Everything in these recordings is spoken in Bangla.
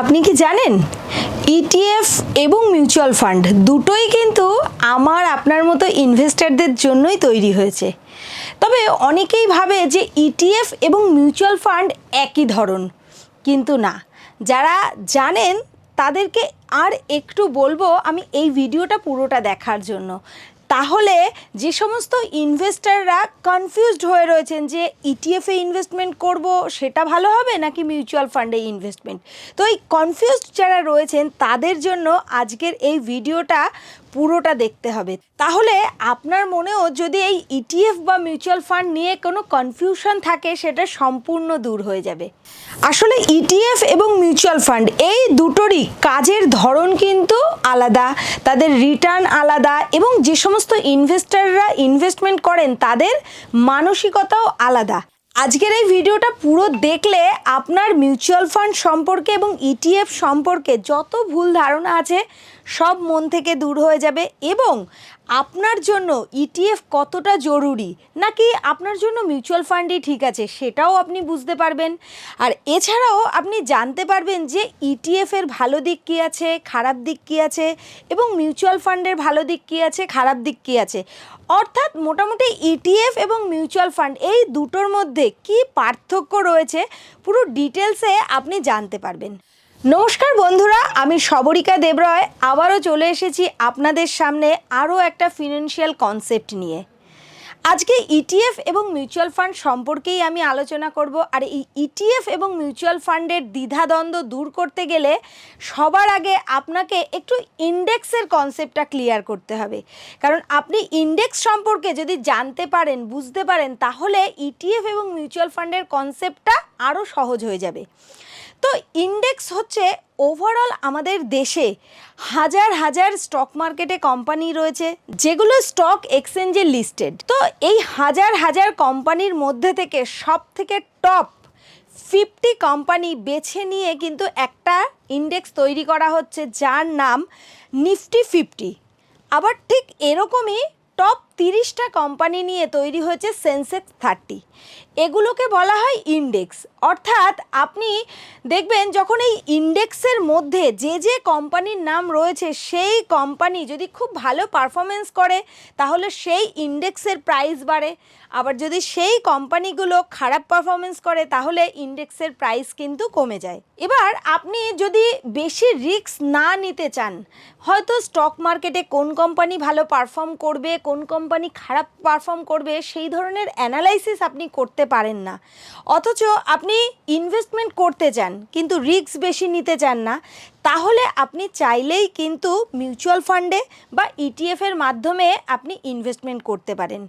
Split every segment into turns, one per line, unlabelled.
আপনি কি জানেন? ইটিএফ এবং মিউচুয়াল ফান্ড দুটোই কিন্তু আমার আপনার মতো ইনভেস্টারদের জন্যই তৈরি হয়েছে। তবে অনেকেই ভাবে যে ইটিএফ এবং মিউচুয়াল ফান্ড একই ধরন। কিন্তু না, যারা জানেন তাদেরকে আর একটু বলব আমি এই ভিডিওটা পুরোটা দেখার জন্য। তাহলে যে সমস্ত ইনভেস্টাররা কনফিউজড হয়ে রয়েছেন যে ইটিএফে ইনভেস্টমেন্ট করব, সেটা ভালো হবে নাকি মিউচুয়াল ফান্ডে ইনভেস্টমেন্ট তো এই কনফিউজড যারা রয়েছেন, তাদের জন্য আজকের এই ভিডিওটা পুরোটা দেখতে হবে। তাহলে আপনার মনেও যদি এই ইটিএফ বা মিউচুয়াল ফান্ড নিয়ে কোনো কনফিউশন থাকে, সেটা সম্পূর্ণ দূর হয়ে যাবে। আসলে ইটিএফ এবং মিউচুয়াল ফান্ড, এই দুটোরই কাজের ধরন কিন্তু আলাদা, তাদের রিটার্ন আলাদা এবং যে সমস্ত ইনভেস্টাররা ইনভেস্টমেন্ট করেন, তাদের মানসিকতাও আলাদা। আজকের এই ভিডিওটা পুরো দেখলে আপনার মিউচুয়াল ফান্ড সম্পর্কে এবং ইটিএফ সম্পর্কে যত ভুল ধারণা আছে সব মন থেকে দূর হয়ে যাবে এবং আপনার জন্য ইটিএফ কতটা জরুরি? নাকি আপনার জন্য মিউচুয়াল ফান্ডই ঠিক আছে, সেটাও আপনি বুঝতে পারবেন। আর এছাড়াও আপনি জানতে পারবেন যে ইটিএফের ভালো দিক কী আছে, খারাপ দিক কী আছে এবং মিউচুয়াল ফান্ডের ভালো দিক কী আছে, খারাপ দিক কী আছে। অর্থাৎ মোটামুটি ইটিএফ এবং মিউচুয়াল ফান্ড এই দুটোর মধ্যে কি পার্থক্য রয়েছে, পুরো ডিটেলসে আপনি জানতে পারবেন। নমস্কার বন্ধুরা, আমি সবরিকা দেবরয়। আবারও চলে এসেছি আপনাদের সামনে আরও একটা ফিনান্সিয়াল কনসেপ্ট নিয়ে। আজকে ইটিএফ এবং মিউচুয়াল ফান্ড সম্পর্কেই আমি আলোচনা করব, আর এই ইটিএফ এবং মিউচুয়াল ফান্ডের দ্বিধাদ্বন্দ্ব দূর করতে গেলে সবার আগে আপনাকে একটু ইন্ডেক্সের কনসেপ্টটা ক্লিয়ার করতে হবে। কারণ আপনি ইন্ডেক্স সম্পর্কে যদি জানতে পারেন, বুঝতে পারেন, তাহলে ইটিএফ এবং মিউচুয়াল ফান্ডের কনসেপ্টটা আরও সহজ হয়ে যাবে। তো ইন্ডেক্স হচ্ছে ওভারঅল আমাদের দেশে হাজার হাজার স্টক মার্কেটে কোম্পানি রয়েছে, যেগুলো স্টক এক্সচেঞ্জে লিস্টেড তো এই হাজার হাজার কোম্পানির মধ্যে থেকে সব থেকে টপ ফিফটি কোম্পানি বেছে নিয়ে কিন্তু একটা ইন্ডেক্স তৈরি করা হচ্ছে, যার নাম নিফটি ফিফটি আবার ঠিক এরকমই টপ তিরিশটা কোম্পানি নিয়ে তৈরি হয়েছে সেন্সেক্স থার্টি এগুলোকে বলা হয় ইন্ডেক্স অর্থাৎ আপনি দেখবেন যখন এই ইন্ডেক্সের মধ্যে যে যে কোম্পানির নাম রয়েছে, সেই কোম্পানি যদি খুব ভালো পারফরমেন্স করে, তাহলে সেই ইন্ডেক্সের প্রাইস বাড়ে। আবার যদি সেই কোম্পানিগুলো খারাপ পারফরমেন্স করে, তাহলে ইন্ডেক্সের প্রাইস কিন্তু কমে যায়। এবার আপনি যদি বেশি রিস্ক না নিতে চান, হয়তো স্টক মার্কেটে কোন কোম্পানি ভালো পারফর্ম করবে, কোন কোম্পানি খারাপ পারফর্ম করবে, সেই ধরনের অ্যানালাইসিস আপনি করতে পারেন না। অথচ আপনি ইনভেস্টমেন্ট করতে চান, কিন্তু রিস্ক বেশি নিতে চান না। তাহলে আপনি চাইলেই কিন্তু মিউচুয়াল ফান্ডে বা ইটিএফের মাধ্যমে আপনি ইনভেস্টমেন্ট করতে পারেন।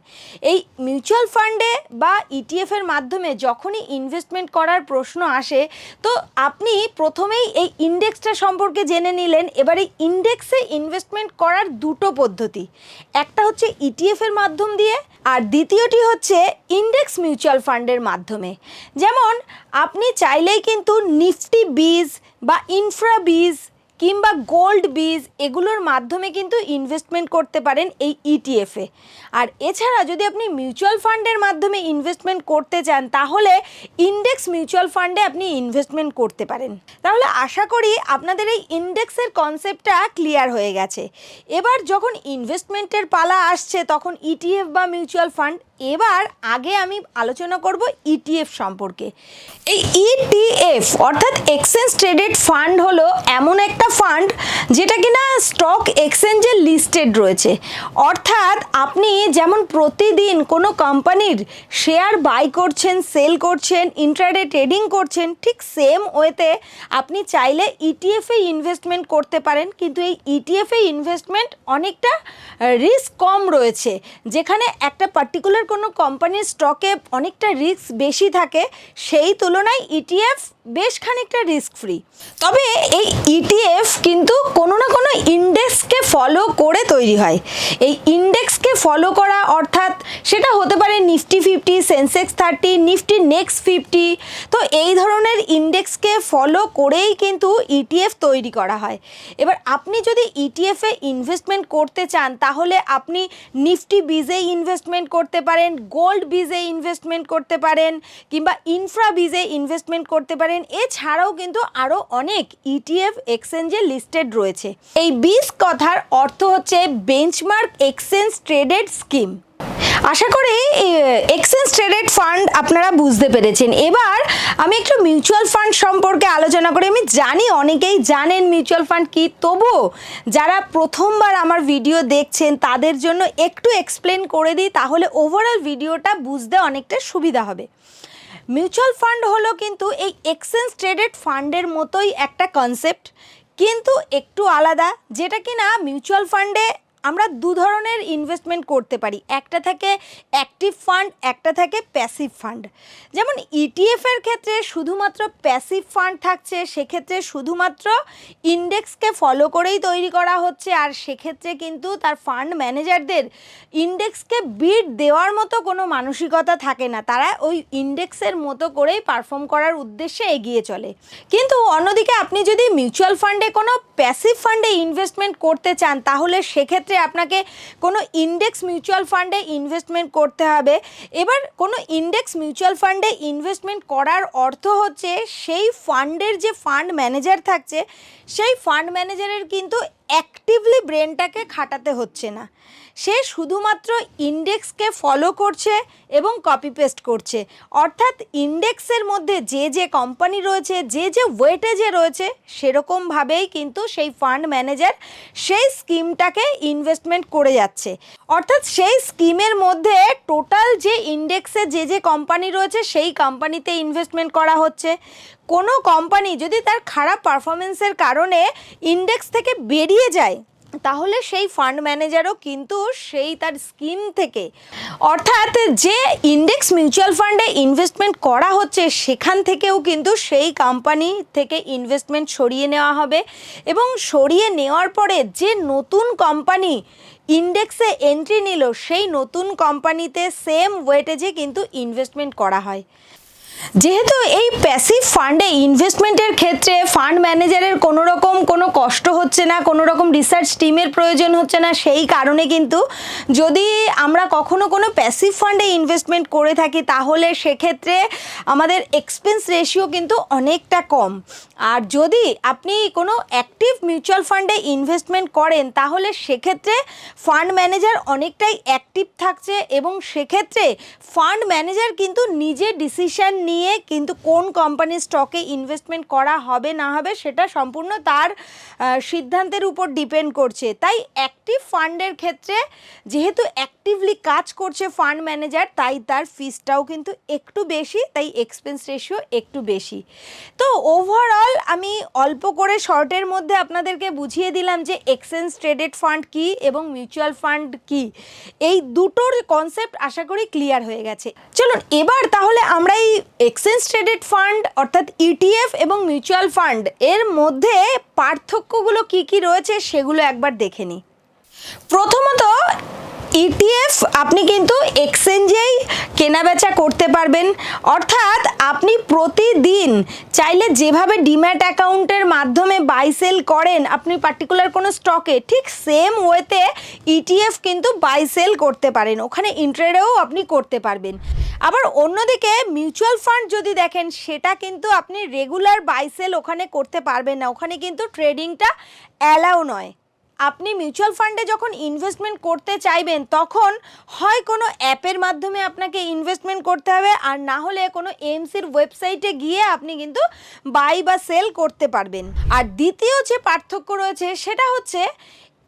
এই মিউচুয়াল ফান্ডে বা ইটিএফের মাধ্যমে যখনই ইনভেস্টমেন্ট করার প্রশ্ন আসে, তো আপনি প্রথমেই এই ইন্ডেক্সটা সম্পর্কে জেনে নিলেন, এবার এই ইন্ডেক্সে ইনভেস্টমেন্ট করার দুটো পদ্ধতি। একটা হচ্ছে ইটিএফের মাধ্যম দিয়ে, আর দ্বিতীয়টি হচ্ছে ইন্ডেক্স মিউচুয়াল ফান্ডের মাধ্যমে। যেমন, আপনি চাইলেই কিন্তু নিফটি, বীজ বা ইনফ্রা বীজ কিংবা গোল্ড বীজ এগুলোর মাধ্যমে কিন্তু ইনভেস্টমেন্ট করতে পারেন এই ইটিএফে আর এছাড়া যদি আপনি মিউচুয়াল ফান্ডের মাধ্যমে ইনভেস্টমেন্ট করতে চান, তাহলে ইন্ডেক্স মিউচুয়াল ফান্ডে আপনি ইনভেস্টমেন্ট করতে পারেন। তাহলে আশা করি আপনাদের এই ইন্ডেক্সের কনসেপ্টটা ক্লিয়ার হয়ে গেছে। এবার যখন ইনভেস্টমেন্টের পালা আসছে, তখন ইটিএফ বা মিউচুয়াল ফান্ড এবার আগে আমি আলোচনা করব ইটিএফ সম্পর্কে। এই ইটিএফ অর্থাৎ এক্সচেঞ্জ ট্রেডেড ফান্ড হলো এমন একটা ফান্ড যেটা কিনা স্টক এক্সচেঞ্জে লিস্টেড রয়েছে। অর্থাৎ আপনি যেমন প্রতিদিন কোনো কোম্পানির শেয়ার বাই করছেন সেল করছেন ইন্ট্রাডে ট্রেডিং করছেন, ঠিক সেম ওয়েতে আপনি চাইলে ইটিএফে ইনভেস্টমেন্ট করতে পারেন। কিন্তু এই ইটিএফে ইনভেস্টমেন্ট অনেকটা রিস্ক কম রয়েছে। যেখানে একটা পার্টিকুলার কোনো কোম্পানির স্টকে অনেকটা রিস্ক বেশি থাকে সেই তুলনায় ইটিএফ বেশ খানিকটা রিস্ক ফ্রি তবে এই ইটিএফ কিন্তু কোনো না কোনো ইন্ডেক্সকে ফলো করে তৈরি হয়। এই ইন্ডেক্সকে ফলো করা অর্থাৎ সেটা হতে পারে Nifty fifty Sensex thirty Nifty next fifty তো এই ধরনের ইন্ডেক্সকে ফলো করেই কিন্তু ইটিএফ তৈরি করা হয়। এবার আপনি যদি ইটিএফে ইনভেস্টমেন্ট করতে চান, তাহলে আপনি নিফটি বিজে ইনভেস্টমেন্ট করতে পারেন গোল্ড বিজে ইনভেস্টমেন্ট করতে পারেন, কিংবা ইনফ্রা বিজে ইনভেস্টমেন্ট করতে পারেন। পারেন এছাড়াও কিন্তু আরও অনেক ইটিএফ এক্সচেঞ্জে লিস্টেড রয়েছে। এই বিস কথার অর্থ হচ্ছে বেঞ্চমার্ক এক্সচেঞ্জ ট্রেডেড স্কিম আশা করি এক্সচেঞ্জ ট্রেডেড ফান্ড আপনারা বুঝতে পেরেছেন। এবার আমি একটু মিউচুয়াল ফান্ড সম্পর্কে আলোচনা করি। আমি জানি অনেকেই জানেন মিউচুয়াল ফান্ড কি। তবু যারা প্রথমবার আমার ভিডিও দেখছেন, তাদের জন্য একটু এক্সপ্লেন করে দিই, তাহলে ওভারঅল ভিডিওটা বুঝতে অনেকটা সুবিধা হবে। মিউচুয়াল ফান্ড হলো কিন্তু এই এক্সচেঞ্জ ট্রেডেড ফান্ডের মতোই একটা কনসেপ্ট কিন্তু একটু আলাদা, যেটা কি না মিউচুয়াল ফান্ডে আমরা দু ধরনের ইনভেস্টমেন্ট করতে পারি। একটা থাকে অ্যাক্টিভ ফান্ড একটা থাকে প্যাসিভ ফান্ড যেমন ইটিএফের ক্ষেত্রে শুধুমাত্র প্যাসিভ ফান্ড থাকছে, সেক্ষেত্রে শুধুমাত্র ইন্ডেক্সকে ফলো করেই তৈরি করা হচ্ছে, আর সেক্ষেত্রে কিন্তু তার ফান্ড ম্যানেজারদের ইন্ডেক্সকে বিট দেওয়ার মতো কোনো মানসিকতা থাকে না। তারা ওই ইন্ডেক্সের মতো করেই পারফর্ম করার উদ্দেশ্যে এগিয়ে চলে। কিন্তু অন্যদিকে আপনি যদি মিউচুয়াল ফান্ডে কোনো প্যাসিভ ফান্ডে ইনভেস্টমেন্ট করতে চান, তাহলে সেক্ষেত্রে আপনাকে কোনো ইন্ডেক্স মিউচুয়াল ফান্ডে ইনভেস্টমেন্ট করতে হবে। এবার কোনো ইন্ডেক্স মিউচুয়াল ফান্ডে ইনভেস্টমেন্ট করার অর্থ হচ্ছে, সেই ফান্ডের যে ফান্ড ম্যানেজার থাকছে, সেই ফান্ড ম্যানেজারের কিন্তু অ্যাক্টিভলি ব্রেনটাকে খাটাতে হচ্ছে না। সে শুধুমাত্র ইন্ডেক্সকে ফলো করছে এবং কপি পেস্ট করছে। অর্থাৎ ইন্ডেক্সের মধ্যে যে যে কোম্পানি রয়েছে, যে যে ওয়েটেজে রয়েছে, সেরকমভাবেই কিন্তু সেই ফান্ড ম্যানেজার সেই স্কিমটাকে ইনভেস্টমেন্ট করে যাচ্ছে। অর্থাৎ সেই স্কিমের মধ্যে টোটাল যে ইন্ডেক্সে যে যে কোম্পানি রয়েছে, সেই কোম্পানিতে ইনভেস্টমেন্ট করা হচ্ছে। কোনো কোম্পানি যদি তার খারাপ পারফরমেন্সের কারণে ইন্ডেক্স থেকে বেরিয়ে যায়, তাহলে সেই ফান্ড ম্যানেজারও কিন্তু সেই তার স্কিম থেকে। অর্থাৎ যে ইন্ডেক্স মিউচুয়াল ফান্ডে ইনভেস্টমেন্ট করা হচ্ছে, সেখান থেকেও কিন্তু সেই কোম্পানি থেকে ইনভেস্টমেন্ট সরিয়ে নেওয়া হবে এবং সরিয়ে নেওয়ার পরে যে নতুন কোম্পানি ইন্ডেক্সে এন্ট্রি নিল, সেই নতুন কোম্পানিতে সেম ওয়েটেজে কিন্তু ইনভেস্টমেন্ট করা হয়। যেহেতু এই প্যাসিভ ফান্ডে ইনভেস্টমেন্টের ক্ষেত্রে ফান্ড ম্যানেজারের কোনো রকম কোনো কষ্ট হচ্ছে না, কোনো রকম রিসার্চ টিমের প্রয়োজন হচ্ছে না, সেই কারণে কিন্তু যদি আমরা কখনো কোনো প্যাসিভ ফান্ডে ইনভেস্টমেন্ট করে থাকি, তাহলে সেক্ষেত্রে আমাদের এক্সপেন্স রেশিও কিন্তু অনেকটা কম। আর যদি আপনি কোনো অ্যাক্টিভ মিউচুয়াল ফান্ডে ইনভেস্টমেন্ট করেন, তাহলে সেক্ষেত্রে ফান্ড ম্যানেজার অনেকটাই অ্যাক্টিভ থাকছে এবং সেক্ষেত্রে ফান্ড ম্যানেজার কিন্তু নিজে ডিসিশন নিয়ে কিন্তু কোন কোম্পানির স্টকে ইনভেস্টমেন্ট করা হবে, না হবে, সেটা সম্পূর্ণ তার সিদ্ধান্তের উপর ডিপেন্ড করছে। তাই অ্যাক্টিভ ফান্ডের ক্ষেত্রে যেহেতু অ্যাক্টিভলি কাজ করছে ফান্ড ম্যানেজার তাই তার ফিসটাও কিন্তু একটু বেশি, তাই এক্সপেন্স রেশিও একটু বেশি। তো ওভারঅল আমি অল্প করে শর্টের মধ্যে আপনাদেরকে বুঝিয়ে দিলাম যে এক্সচেঞ্জ ট্রেডেড ফান্ড কি এবং মিউচুয়াল ফান্ড কি। এই দুটোর কনসেপ্ট আশা করি ক্লিয়ার হয়ে গেছে। চলুন, এবার তাহলে আমরা এই এক্সচেঞ্জ ট্রেডেড ফান্ড অর্থাৎ ইটিএফ এবং মিউচুয়াল ফান্ড এর মধ্যে পার্থক্যগুলো কি কি রয়েছে সেগুলো একবার দেখে নিই। প্রথমত ইটিএফ আপনি কিন্তু এক্সচেঞ্জেই কেনাবেচা করতে পারবেন। অর্থাৎ আপনি প্রতিদিন চাইলে যেভাবে ডিম্যাট অ্যাকাউন্টের মাধ্যমে বাই সেল করেন, আপনি পার্টিকুলার কোনো স্টকে ঠিক সেম ওয়েতে ইটিএফ কিন্তু বাই সেল করতে পারেন। ওখানে ইন্ট্রেডেও আপনি করতে পারবেন। আবার অন্যদিকে মিউচুয়াল ফান্ড যদি দেখেন, সেটা কিন্তু আপনি রেগুলার বাই সেল ওখানে করতে পারবেন না। ওখানে কিন্তু ট্রেডিংটা অ্যালাউ নয়। আপনি মিউচুয়াল ফান্ডে যখন ইনভেস্টমেন্ট করতে চাইবেন, তখন হয় কোনো অ্যাপের মাধ্যমে আপনাকে ইনভেস্টমেন্ট করতে হবে, আর না হলে কোনো এমসির ওয়েবসাইটে গিয়ে আপনি কিন্তু বাই বা সেল করতে পারবেন। আর দ্বিতীয় যে পার্থক্য রয়েছে, সেটা হচ্ছে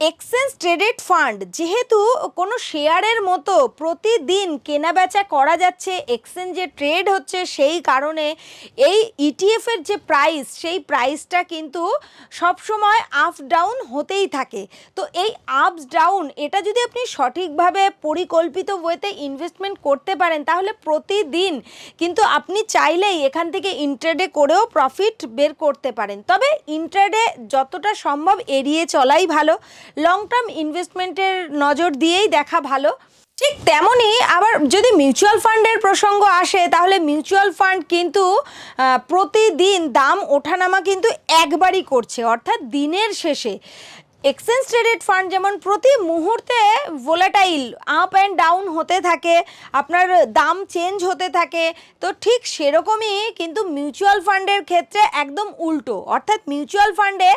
এক্সচেঞ্জ ট্রেডেড ফান্ড যেহেতু কোনো শেয়ারের মতো প্রতিদিন কেনাবেচা করা যাচ্ছে এক্সচেঞ্জে ট্রেড হচ্ছে সেই কারণে এই ইটিএফের যে প্রাইস সেই প্রাইসটা কিন্তু সবসময় আপ ডাউন হতেই থাকে। তো এই আপস ডাউন এটা যদি আপনি সঠিকভাবে পরিকল্পিত ওয়েতে ইনভেস্টমেন্ট করতে পারেন, তাহলে প্রতিদিন কিন্তু আপনি চাইলেই এখান থেকে ইন্ট্রেডে করেও প্রফিট বের করতে পারেন। তবে ইন্ট্রেডে যতটা সম্ভব এড়িয়ে চলাই ভালো। লং টার্ম ইনভেস্টমেন্টের নজর দিয়েই দেখা ভালো। ঠিক তেমনই আবার যদি মিউচুয়াল ফান্ডের প্রসঙ্গ আসে, তাহলে মিউচুয়াল ফান্ড কিন্তু প্রতিদিন দাম ওঠানামা কিন্তু একবারই করছে, অর্থাৎ দিনের শেষে। এক্সচেঞ্জ ট্রেডেড ফান্ড যেমন প্রতি মুহূর্তে ভোলাটাইল আপ অ্যান্ড ডাউন হতে থাকে, আপনার দাম চেঞ্জ হতে থাকে, তো ঠিক সেরকমই কিন্তু মিউচুয়াল ফান্ডের ক্ষেত্রে একদম উল্টো। অর্থাৎ মিউচুয়াল ফান্ডে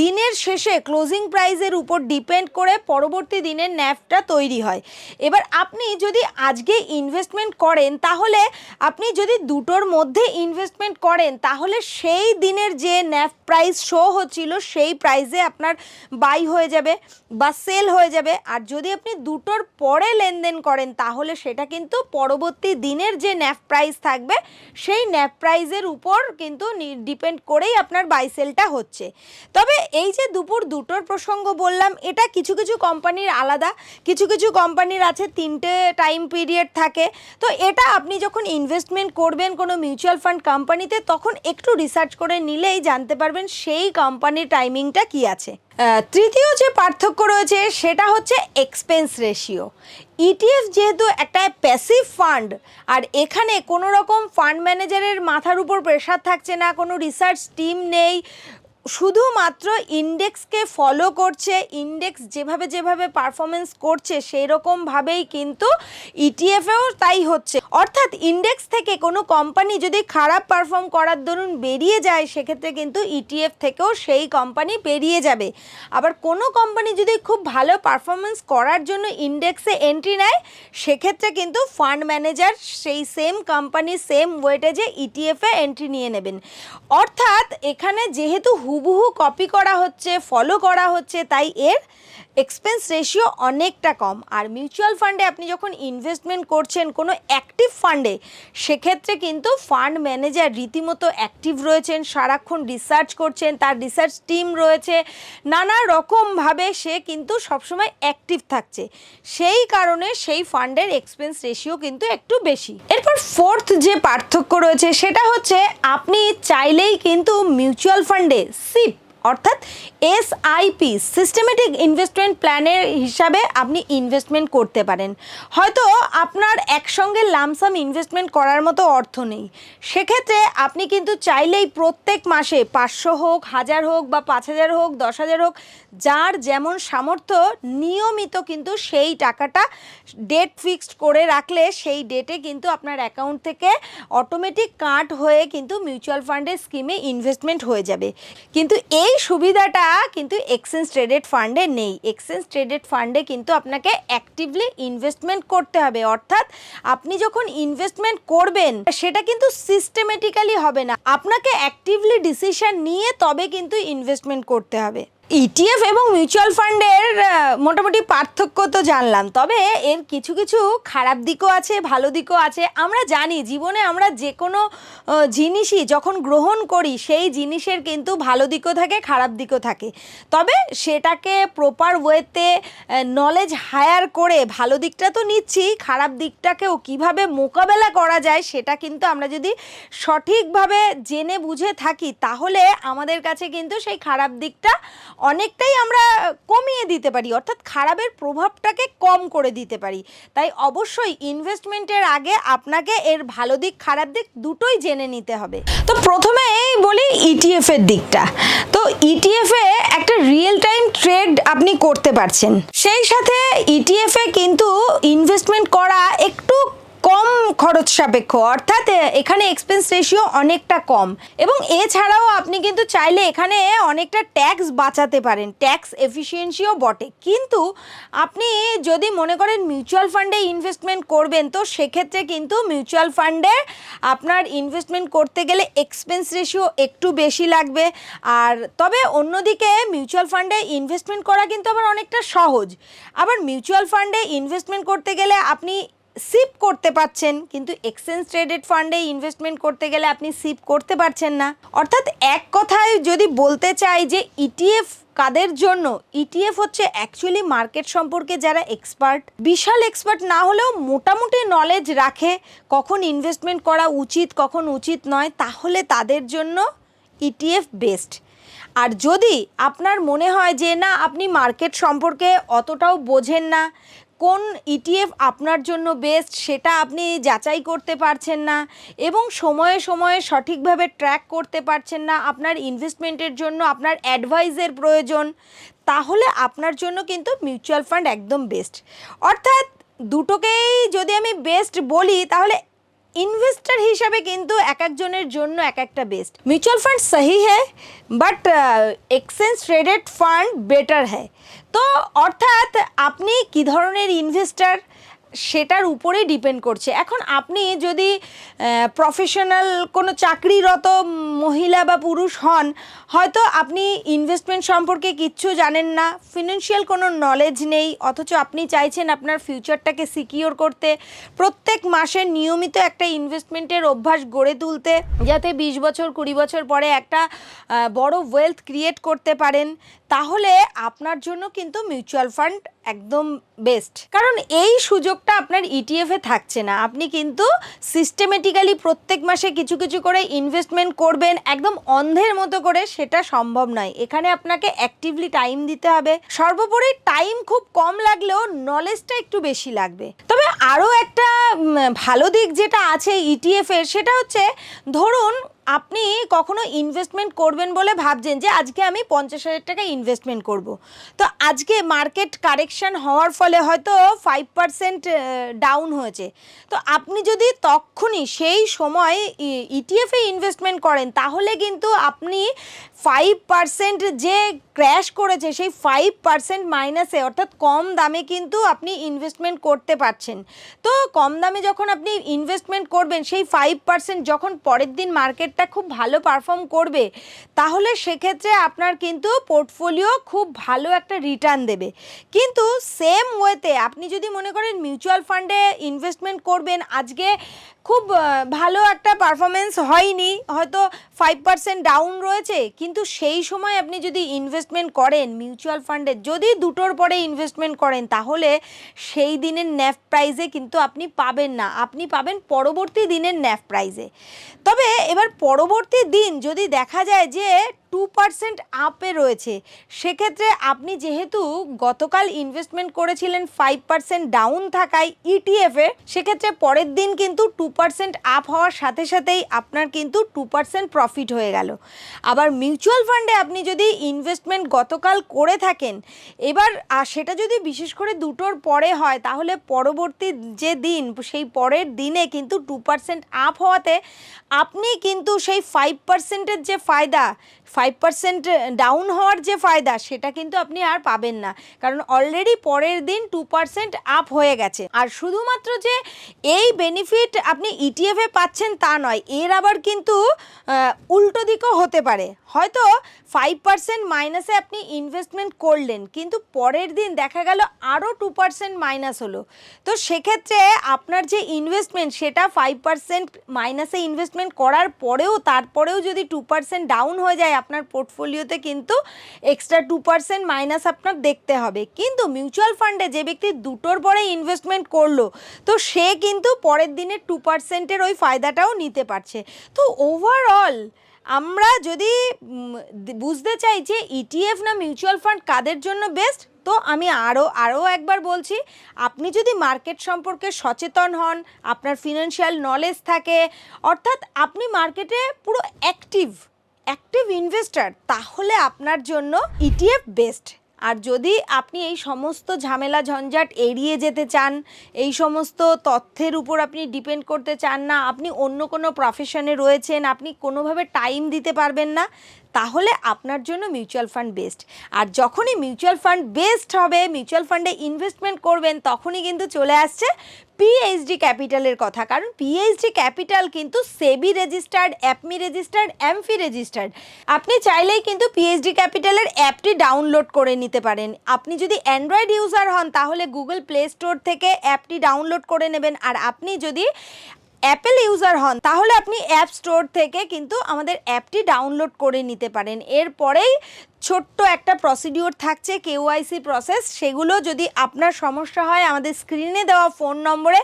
দিনের শেষে ক্লোজিং প্রাইসের উপর ডিপেন্ড করে পরবর্তী দিনের ন্যাফটা তৈরি হয়। এবার আপনি যদি আজকে ইনভেস্টমেন্ট করেন, তাহলে আপনি যদি দুটোর মধ্যে ইনভেস্টমেন্ট করেন, তাহলে সেই দিনের যে ন্যাফ প্রাইস শো হচ্ছিল, সেই প্রাইসে আপনার বাই হয়ে যাবে বা সেল হয়ে যাবে। আর যদি আপনি দুটোর পরে লেনদেন করেন, তাহলে সেটা কিন্তু পরবর্তী দিনের যে ন্যাফ প্রাইস থাকবে, সেই ন্যাফ প্রাইজের উপর কিন্তু ডিপেন্ড করেই আপনার বাই সেলটা হচ্ছে। তবে এই যে দুপুর দুটোর প্রসঙ্গ বললাম, এটা কিছু কিছু কোম্পানির আলাদা, কিছু কিছু কোম্পানির আছে, তিনটে টাইম পিরিয়ড থাকে। তো এটা আপনি যখন ইনভেস্টমেন্ট করবেন কোনো মিউচুয়াল ফান্ড কোম্পানিতে তখন একটু রিসার্চ করে নিলেই জানতে পারবেন সেই কোম্পানির টাইমিংটা কি আছে। তৃতীয় যে পার্থক্য রয়েছে সেটা হচ্ছে এক্সপেন্স রেশিও ইটিএফ যেহেতু একটা প্যাসিভ ফান্ড আর এখানে কোনো রকম ফান্ড ম্যানেজারের মাথার উপর প্রেশার থাকছে না, কোনো রিসার্চ টিম নেই শুধুমাত্র ইন্ডেক্সকে ফলো করছে ইন্ডেক্স যেভাবে যেভাবে পারফরমেন্স করছে সেই রকমভাবেই কিন্তু ইটিএফেও তাই হচ্ছে। অর্থাৎ ইন্ডেক্স থেকে কোনো কোম্পানি যদি খারাপ পারফর্ম করার দরুন বেরিয়ে যায়, সেক্ষেত্রে কিন্তু ইটিএফ থেকেও সেই কোম্পানি বেরিয়ে যাবে। আবার কোনো কোম্পানি যদি খুব ভালো পারফরমেন্স করার জন্য ইন্ডেক্সে এন্ট্রি নেয়, সেক্ষেত্রে কিন্তু ফান্ড ম্যানেজার সেই সেম কোম্পানি সেম ওয়েটেজে ইটিএফে এন্ট্রি নিয়ে নেবেন। অর্থাৎ এখানে যেহেতু হুবহু কপি করা হচ্ছে ফলো করা হচ্ছে তাই এর এক্সপেন্স রেশিও অনেকটা কম। আর মিউচুয়াল ফান্ডে আপনি যখন ইনভেস্টমেন্ট করছেন কোনো অ্যাক্টিভ ফান্ডে সেক্ষেত্রে কিন্তু ফান্ড ম্যানেজার রীতিমতো অ্যাক্টিভ রয়েছেন, সারাক্ষণ রিসার্চ করছেন, তার রিসার্চ টিম রয়েছে। নানা রকমভাবে সে কিন্তু সবসময় অ্যাক্টিভ থাকছে। সেই কারণে সেই ফান্ডের এক্সপেন্স রেশিও কিন্তু একটু বেশি। এরপর ফোর্থ যে পার্থক্য রয়েছে, সেটা হচ্ছে আপনি চাইলেই কিন্তু মিউচুয়াল ফান্ডে সিপ অর্থাৎ এসআইপি সিস্টেমেটিক ইনভেস্টমেন্ট প্ল্যানের হিসাবে আপনি ইনভেস্টমেন্ট করতে পারেন। হয়তো আপনার একসঙ্গে লামসাম ইনভেস্টমেন্ট করার মতো অর্থ নেই। সেক্ষেত্রে আপনি কিন্তু চাইলেই প্রত্যেক মাসে পাঁচশো হোক, হাজার হোক বা পাঁচ হাজার হোক, দশ হাজার হোক, যার যেমন সামর্থ্য নিয়মিত কিন্তু সেই টাকাটা ডেট ফিক্সড করে রাখলে সেই ডেটে কিন্তু আপনার অ্যাকাউন্ট থেকে অটোমেটিক কাট হয়ে কিন্তু মিউচুয়াল ফান্ডের স্কিমে ইনভেস্টমেন্ট হয়ে যাবে। কিন্তু এই সুবিধাটা কিন্তু এক্সচেঞ্জ ট্রেডেড ফান্ডে নেই। এক্সচেঞ্জ ট্রেডেড ফান্ডে কিন্তু আপনাকে অ্যাক্টিভলি ইনভেস্টমেন্ট করতে হবে। অর্থাৎ আপনি যখন ইনভেস্টমেন্ট করবেন, সেটা কিন্তু সিস্টেমেটিক্যালি হবে না। আপনাকে অ্যাক্টিভলি ডিসিশন নিয়ে তবে কিন্তু ইনভেস্টমেন্ট করতে হবে। ইটিএফ এবং মিউচুয়াল ফান্ডের মোটামুটি পার্থক্য তো জানলাম। তবে এর কিছু কিছু খারাপ দিকও আছে, ভালো দিকও আছে। আমরা জানি জীবনে আমরা যে কোনো জিনিসই যখন গ্রহণ করি, সেই জিনিসের কিন্তু ভালো দিকও থাকে, খারাপ দিকও থাকে। তবে সেটাকে প্রপার ওয়েতে নলেজ হায়ার করে ভালো দিকটা তো নিচ্ছি, খারাপ দিকটাকেও কীভাবে মোকাবেলা করা যায়, সেটা কিন্তু আমরা যদি সঠিকভাবে জেনে বুঝে থাকি, তাহলে আমাদের কাছে কিন্তু সেই খারাপ দিকটা অনেকটাই আমরা কমিয়ে দিতে পারি, অর্থাৎ খারাপের প্রভাবটাকে কম করে দিতে পারি। তাই অবশ্যই ইনভেস্টমেন্টের আগে আপনাকে এর ভালো দিক, খারাপ দিক দুটোই জেনে নিতে হবে। তো প্রথমে এই বলি ইটিএফ এর দিকটা। তো ইটিএফ এ একটা রিয়েল টাইম ট্রেড আপনি করতে পারছেন। সেই সাথে ইটিএফ এ কিন্তু ইনভেস্টমেন্ট করা একটু কম খরচ সাপেক্ষ, অর্থাৎ এখানে এক্সপেন্স রেশিও অনেকটা কম। এবং এছাড়াও আপনি কিন্তু চাইলে এখানে অনেকটা ট্যাক্স বাঁচাতে পারেন। ট্যাক্স এফিসিয়েন্সিও বটে। কিন্তু আপনি যদি মনে করেন মিউচুয়াল ফান্ডে ইনভেস্টমেন্ট করবেন, তো সেক্ষেত্রে কিন্তু মিউচুয়াল ফান্ডে আপনার ইনভেস্টমেন্ট করতে গেলে এক্সপেন্স রেশিও একটু বেশি লাগবে। আর তবে অন্যদিকে মিউচুয়াল ফান্ডে ইনভেস্টমেন্ট করা কিন্তু আবার অনেকটা সহজ। আবার মিউচুয়াল ফান্ডে ইনভেস্টমেন্ট করতে গেলে আপনি সিপ করতে পারছেন, কিন্তু এক্সচেঞ্জ ট্রেডেড ফান্ডে ইনভেস্টমেন্ট করতে গেলে আপনি সিপ করতে পারছেন না। অর্থাৎ এক কথায় যদি বলতে চাই যে ইটিএফ কাদের জন্য ইটিএফ হচ্ছে অ্যাকচুয়ালি মার্কেট সম্পর্কে যারা এক্সপার্ট বিশাল এক্সপার্ট না হলেও মোটামুটি নলেজ রাখে কখন ইনভেস্টমেন্ট করা উচিত, কখন উচিত নয়, তাহলে তাদের জন্য ইটিএফ বেস্ট আর যদি আপনার মনে হয় যে না, আপনি মার্কেট সম্পর্কে অতটাও বোঝেন না কোন ইটিএফ আপনার জন্য বেস্ট সেটা আপনি যাচাই করতে পারছেন না এবং সময়ে সময়ে সঠিকভাবে ট্র্যাক করতে পারছেন না, আপনার ইনভেস্টমেন্টের জন্য, আপনার অ্যাডভাইসের প্রয়োজন, তাহলে আপনার জন্য কিন্তু মিউচুয়াল ফান্ড একদম বেস্ট অর্থাৎ দুটোকেই যদি আমি বেস্ট বলি, তাহলে ইনভেস্টার হিসাবে কিন্তু এক একজনের জন্য এক একটা বেস্ট মিউচুয়াল ফান্ড সহি হ্যাঁ but exchange traded fund better হ্যাঁ তো অর্থাৎ আপনি কি ধরনের ইনভেস্টার সেটার উপরেই ডিপেন্ড করছে। এখন আপনি যদি প্রফেশনাল কোনো চাকরিরত মহিলা বা পুরুষ হন, হয়তো আপনি ইনভেস্টমেন্ট সম্পর্কে কিচ্ছু জানেন না ফিনান্সিয়াল কোনো নলেজ নেই, অথচ আপনি চাইছেন আপনার ফিউচারটাকে সিকিওর করতে। প্রত্যেক মাসে নিয়মিত একটা ইনভেস্টমেন্টের অভ্যাস গড়ে তুলতে, যাতে বিশ বছর কুড়ি বছর পরে একটা বড় ওয়েলথ ক্রিয়েট করতে পারেন। তাহলে আপনার জন্য কিন্তু মিউচুয়াল ফান্ড একদম বেস্ট। কারণ এই সুযোগটা আপনার ইটিএফে থাকছে না। আপনি কিন্তু সিস্টেমেটিক্যালি প্রত্যেক মাসে কিছু কিছু করে ইনভেস্টমেন্ট করবেন, একদম অন্ধের মতো করে সেটা সম্ভব নয়। এখানে আপনাকে অ্যাক্টিভলি টাইম দিতে হবে। সর্বোপরি টাইম খুব কম লাগলেও নলেজটা একটু বেশি লাগবে। তবে আরও একটা ভালো দিক যেটা আছে ইটিএফের সেটা হচ্ছে ধরুন আপনি কখনো ইনভেস্টমেন্ট করবেন বলে ভাবছেন যে আজকে আমি পঞ্চাশ হাজার টাকা ইনভেস্টমেন্ট করব? তো আজকে মার্কেট কারেকশান হওয়ার ফলে হয়তো ফাইভ পারসেন্ট ডাউন হয়েছে। তো আপনি যদি তখনই সেই সময় ইটিএফে ইনভেস্টমেন্ট করেন, তাহলে কিন্তু আপনি ফাইভ পার্সেন্ট যে ক্র্যাশ করেছে, সেই ফাইভ পার্সেন্ট মাইনাসে অর্থাৎ কম দামে কিন্তু আপনি ইনভেস্টমেন্ট করতে পারছেন। তো কম দামে যখন আপনি ইনভেস্টমেন্ট করবেন, সেই ফাইভ পার্সেন্ট যখন পরের দিন মার্কেটটা খুব ভালো পারফর্ম করবে, তাহলে সেক্ষেত্রে আপনার কিন্তু পোর্টফোলিও খুব ভালো একটা রিটার্ন দেবে। কিন্তু সেম ওয়েতে আপনি যদি মনে করেন মিউচুয়াল ফান্ডে ইনভেস্টমেন্ট করবেন, আজকে খুব ভালো একটা পারফরমেন্স হয়নি, হয়তো ফাইভ পার্সেন্ট ডাউন রয়েছে, কিন্তু সেই সময় আপনি যদি ইনভেস্টমেন্ট করেন মিউচুয়াল ফান্ডে যদি দুটোর পরে ইনভেস্টমেন্ট করেন, তাহলে সেই দিনের ন্যাফ প্রাইজে কিন্তু আপনি পাবেন না। আপনি পাবেন পরবর্তী দিনের ন্যাফ প্রাইজে তবে এবার পরবর্তী দিন যদি দেখা যায় যে টু পার্সেন্ট আপে রয়েছে। সেক্ষেত্রে আপনি যেহেতু গতকাল ইনভেস্টমেন্ট করেছিলেন ফাইভ পার্সেন্ট ডাউন থাকায় ইটিএফে সেক্ষেত্রে পরের দিন কিন্তু টু পার্সেন্ট আপ হওয়ার সাথে সাথেই আপনার কিন্তু টু পার্সেন্ট প্রফিট হয়ে গেল। আবার মিউচুয়াল ফান্ডে আপনি যদি ইনভেস্টমেন্ট গতকাল করে থাকেন, এবার সেটা যদি বিশেষ করে দুটোর পরে হয়, তাহলে পরবর্তী যে দিন, সেই পরের দিনে কিন্তু টু পার্সেন্ট আপ হওয়াতে আপনি কিন্তু সেই ফাইভ পার্সেন্টের যে ফায়দা ফাইভ পার্সেন্ট ডাউন হওয়ার যে ফায়দা, সেটা কিন্তু আপনি আর পাবেন না। কারণ অলরেডি পরের দিন টু পার্সেন্ট আপ হয়ে গেছে। আর শুধুমাত্র যে এই বেনিফিট আপনি ইটিএফে পাচ্ছেন তা নয়, এর আবার কিন্তু উল্টো দিকও হতে পারে। হয়তো ফাইভ পার্সেন্ট মাইনাসে আপনি ইনভেস্টমেন্ট করলেন, কিন্তু পরের দিন দেখা গেল আরও টু পার্সেন্ট মাইনাস হলো। তো সেক্ষেত্রে আপনার যে ইনভেস্টমেন্ট সেটা ফাইভ পার্সেন্ট মাইনাসে ইনভেস্টমেন্ট করার পরেও, তারপরেও যদি টু পার্সেন্ট ডাউন হয়ে যায় আপনার পোর্টফোলিওতে কিন্তু এক্সট্রা টু পার্সেন্ট মাইনাস আপনার দেখতে হবে। কিন্তু মিউচুয়াল ফান্ডে যে ব্যক্তি দুটোর পরে ইনভেস্টমেন্ট করল, তো সে কিন্তু পরের দিনে টু পার্সেন্টের ওই ফায়দাটাও নিতে পারছে। তো ওভারঅল আমরা যদি বুঝতে চাই যে ইটিএফ না মিউচুয়াল ফান্ড কাদের জন্য বেস্ট তো আমি আরও আরও একবার বলছি, আপনি যদি মার্কেট সম্পর্কে সচেতন হন, আপনার ফিনান্সিয়াল নলেজ থাকে, অর্থাৎ আপনি মার্কেটে পুরো অ্যাক্টিভ অ্যাক্টিভ ইনভেস্টার তাহলে আপনার জন্য ইটিএফ বেস্ট আর যদি আপনি এই সমস্ত ঝামেলা ঝঞ্ঝাট এড়িয়ে যেতে চান, এই সমস্ত তথ্যের উপর আপনি ডিপেন্ড করতে চান না, আপনি অন্য কোনো প্রফেশনে রয়েছেন, আপনি কোনোভাবে টাইম দিতে পারবেন না তাহলে আপনার জন্য মিউচুয়াল ফান্ড বেস্ট আর যখনই মিউচুয়াল ফান্ড বেস্ট হবে মিউচুয়াল ফান্ডে ইনভেস্টমেন্ট করবেন, তখনই কিন্তু চলে আসছে পিএইচডি ক্যাপিটালের কথা। কারণ পিএইচডি ক্যাপিটাল কিন্তু SEBI registered APMI registered AMFI registered আপনি চাইলেই কিন্তু পিএইচডি ক্যাপিটালের অ্যাপটি ডাউনলোড করে নিতে পারেন। আপনি যদি অ্যান্ড্রয়েড ইউজার হন, তাহলে গুগল প্লে স্টোর থেকে অ্যাপটি ডাউনলোড করে নেবেন। আর আপনি যদি অ্যাপেল ইউজার হন, তাহলে আপনি অ্যাপ স্টোর থেকে কিন্তু আমাদের অ্যাপটি ডাউনলোড করে নিতে পারেন। এরপরেই ছোট্ট একটা প্রসিডিওর থাকছে কেওআইসি প্রসেস। সেগুলো যদি আপনার সমস্যা হয়, আমাদের স্ক্রিনে দেওয়া ফোন নম্বরে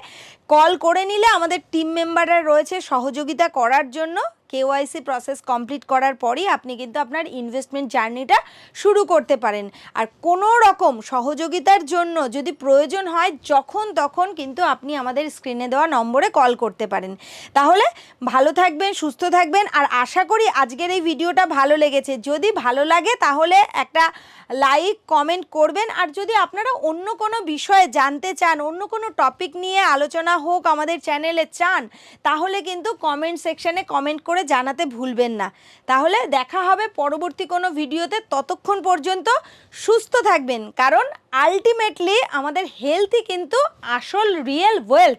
কল করে নিলে আমাদের টিম মেম্বাররা রয়েছে সহযোগিতা করার জন্য। কেওয়াইসি প্রসেস কমপ্লিট করার পরই আপনি কিন্তু আপনার ইনভেস্টমেন্ট জার্নিটা শুরু করতে পারেন। আর কোনো রকম সহযোগিতার জন্য যদি প্রয়োজন হয়, যখন তখন কিন্তু আপনি আমাদের স্ক্রিনে দেওয়া নম্বরে কল করতে পারেন। তাহলে ভালো থাকবেন, সুস্থ থাকবেন, আর আশা করি আজকের এই ভিডিওটা ভালো লেগেছে। যদি ভালো লাগে তাহলে একটা লাইক কমেন্ট করবেন। আর যদি আপনারা অন্য কোনো বিষয়ে জানতে চান, অন্য কোনো টপিক নিয়ে আলোচনা হোক আমাদের চ্যানেলে চান, তাহলে কিন্তু কমেন্ট সেকশানে কমেন্ট করে জানাতে ভুলবেন না। তাহলে দেখা হবে পরবর্তী কোনো ভিডিওতে। ততক্ষণ পর্যন্ত সুস্থ থাকবেন, কারণ আলটিমেটলি আমাদের হেলথই কিন্তু আসল রিয়েল ওয়েলথ